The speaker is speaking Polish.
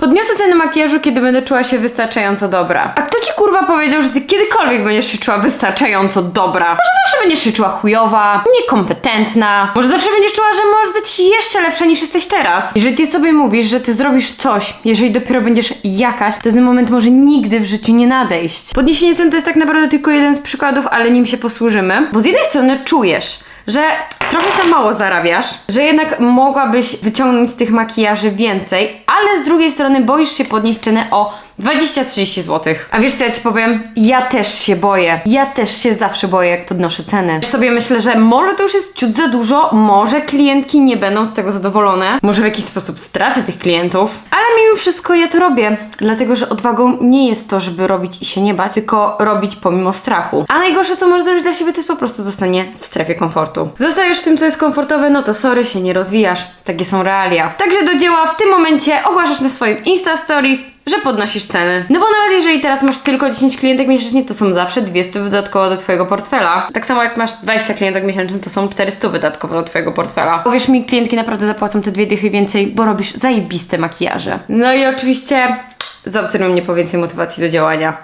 Podniosę cenę makijażu, kiedy będę czuła się wystarczająco dobra. A kto ci kurwa powiedział, że ty kiedykolwiek będziesz się czuła wystarczająco dobra? Może zawsze będziesz się czuła chujowa, niekompetentna, może zawsze będziesz czuła, że możesz być jeszcze lepsza niż jesteś teraz. Jeżeli ty sobie mówisz, że ty zrobisz coś, jeżeli dopiero będziesz jakaś, to ten moment może nigdy w życiu nie nadejść. Podniesienie cen to jest tak naprawdę tylko jeden z przykładów, ale nim się posłużymy. Bo z jednej strony czujesz, że trochę za mało zarabiasz, że jednak mogłabyś wyciągnąć z tych makijaży więcej, ale z drugiej strony boisz się podnieść cenę o 20-30 zł. A wiesz co ja ci powiem? Ja też się boję. Ja też się zawsze boję, jak podnoszę ceny. Też sobie myślę, że może to już jest ciut za dużo, może klientki nie będą z tego zadowolone, może w jakiś sposób stracę tych klientów, ale mimo wszystko ja to robię, dlatego że odwagą nie jest to, żeby robić i się nie bać, tylko robić pomimo strachu. A najgorsze, co możesz zrobić dla siebie, to jest po prostu zostanie w strefie komfortu. Zostajesz w tym, co jest komfortowe, no to sorry, się nie rozwijasz. Takie są realia. Także do dzieła w tym momencie ogłaszasz na swoim Insta Stories, że podnosisz ceny. No bo nawet jeżeli teraz masz tylko 10 klientek miesięcznie, to są zawsze 200 dodatkowo do twojego portfela. Tak samo jak masz 20 klientek miesięcznie, to są 400 dodatkowo do twojego portfela. Powiesz mi, klientki naprawdę zapłacą te dwie dychy więcej, bo robisz zajebiste makijaże. No i oczywiście zaobserwuj mnie po więcej motywacji do działania.